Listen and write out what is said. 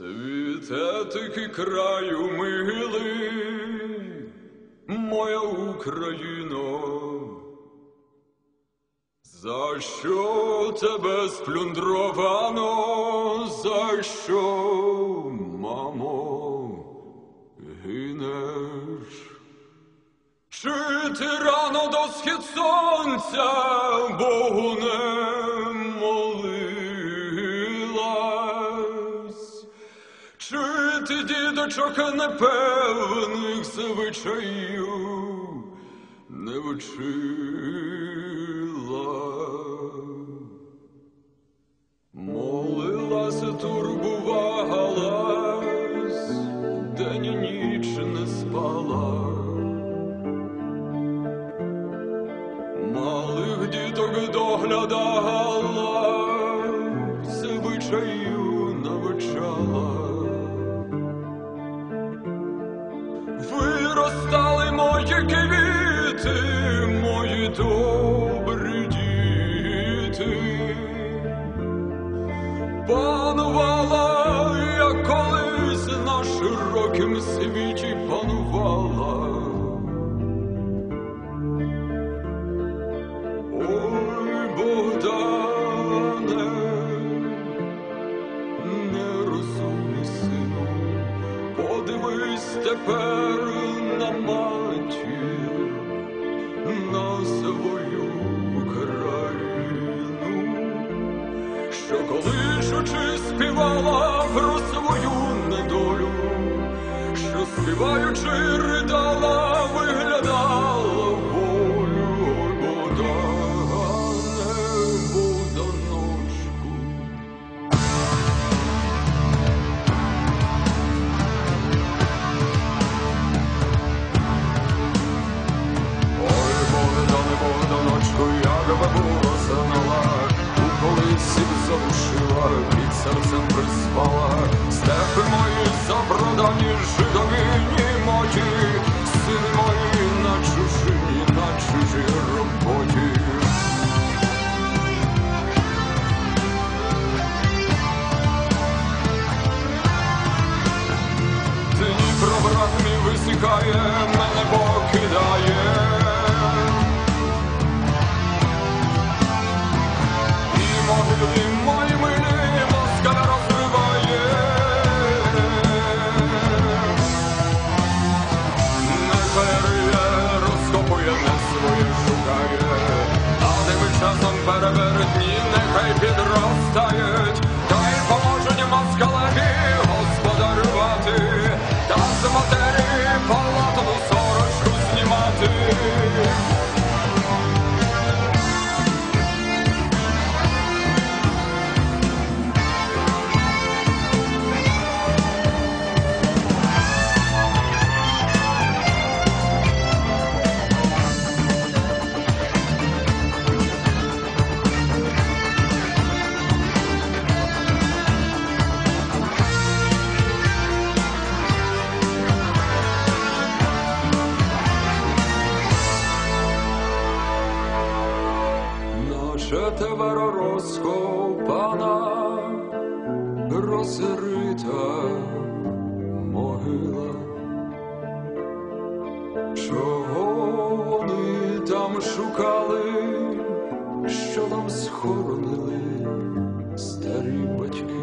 Світе таки краю милий, моя Україно, за що тебе сплюндровано, за що, мамо, гинеш? Чи ти рано до схід сонця Богу діточок непевних звичаїв не вчила? Молилася, турбувалась, день ніч не спала. Малих діток доглядала, звичаю навчала. Добрі діти. Панувала, як колись на широкім світі панувала. Ой, Богдане, нерозумний сину, подивись тепер на матір, що колишучи співала про свою недолю, що співаючи ридала, виглядала запродані жидові мої, сини мої на чужині, на чужій роботі. Дніпро брат мій висікає мене товара розкопана, розрита могила. Чого вони там шукали, що там схоронили старі батьки?